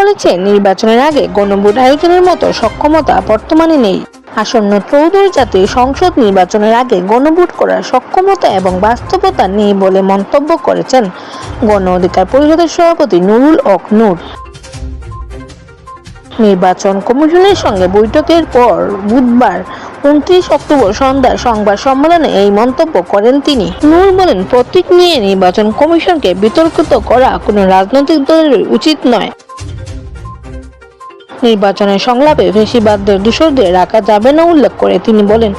বলেছেন নির্বাচনের আগে গণভোট আয়োজনের মতো সক্ষমতা বর্তমানে নেই। আসন্ন ত্রয়োদশ জাতীয় সংসদ নির্বাচনের আগে গণভোট করার সক্ষমতা এবং বাস্তবতা নেই বলে মন্তব্য করেছেন গণ অধিকার পরিষদের সভাপতি নুরুল হক নূর। নির্বাচন কমিশনের সঙ্গে বৈঠকের পর বুধবার উনত্রিশ অক্টোবর সন্ধ্যায় সংবাদ সম্মেলনে এই মন্তব্য করেন তিনি। নূর বলেন, প্রতীক নিয়ে নির্বাচন কমিশনকে বিতর্কিত করা কোনো রাজনৈতিক দলের উচিত নয়। নির্বাচনের সংলাপে ফেসিবাদদের দূষরদের রাখা যাবে না উল্লেখ করে তিনি বলেন,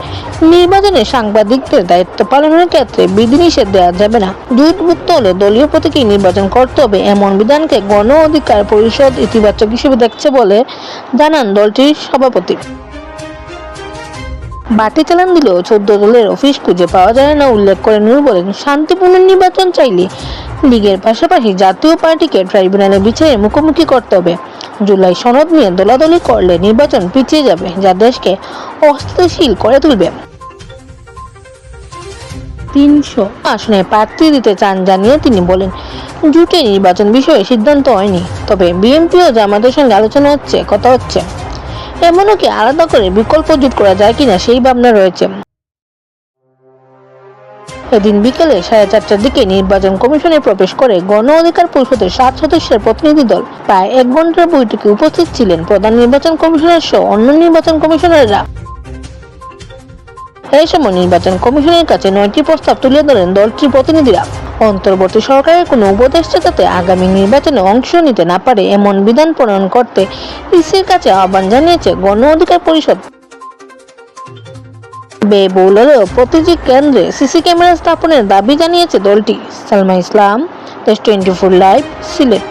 নির্বাচনে সাংবাদিকদের দায়িত্ব পালনের ক্ষেত্রে বিধিনিষেধ দেওয়া যাবে না। জুটমুক্ত হলে দলীয় প্রতীকী নির্বাচন করতে হবে এমন বিধানকে গণ অধিকার পরিষদ ইতিবাচক হিসেবে দেখছে বলে জানান দলটির সভাপতি। বাটি চালান দিলেও চোদ্দ দলের অফিস খুঁজে পাওয়া যায় না উল্লেখ করে নূর বলেন, শান্তিপূর্ণ নির্বাচন চাইলে লীগের পাশাপাশি জাতীয় পার্টিকে ট্রাইব্যুনালে বিচারের মুখোমুখি করতে হবে। জুলাই সনদ নিয়ে দলাদলি করলে নির্বাচন পিছিয়ে যাবে, যা দেশকে অস্থিতিশীল করে তুলবে। তিনশো আসনে প্রার্থী দিতে চান জানিয়ে তিনি বলেন, জুটে নির্বাচন বিষয়ে সিদ্ধান্ত হয়নি, তবে বিএনপি ও জামাতের সঙ্গে আলোচনা হচ্ছে, কথা হচ্ছে। এমনও কি আলাদা করে বিকল্প জোট করা যায় কিনা সেই ভাবনা রয়েছে। এদিন বিকেলে সাড়ে চারটার দিকে নির্বাচন কমিশনে প্রবেশ করে গণ অধিকার পরিষদের সাত সদস্যের প্রতিনিধি দল প্রায় এক ঘণ্টার বৈঠকে উপস্থিত ছিলেন প্রধান নির্বাচন কমিশনার সহ অন্য নির্বাচন কমিশনাররা। এই সময় নির্বাচন কমিশনের কাছে নয়টি প্রস্তাব তুলে ধরেন দলটির প্রতিনিধিরা। অন্তর্বর্তী সরকারের কোনো উপদেষ্টা যাতে আগামী নির্বাচনে অংশ নিতে না পারে এমন বিধান প্রণয়ন করতে ইসির কাছে আহ্বান জানিয়েছে গণ অধিকার পরিষদ। ব্যয়বহুলেও প্রতিটি কেন্দ্রে সিসি ক্যামেরা স্থাপনের দাবি জানিয়েছে দলটি। সালমা ইসলাম, দেশ টোয়েন্টি ফোর লাইভ, সিলেট।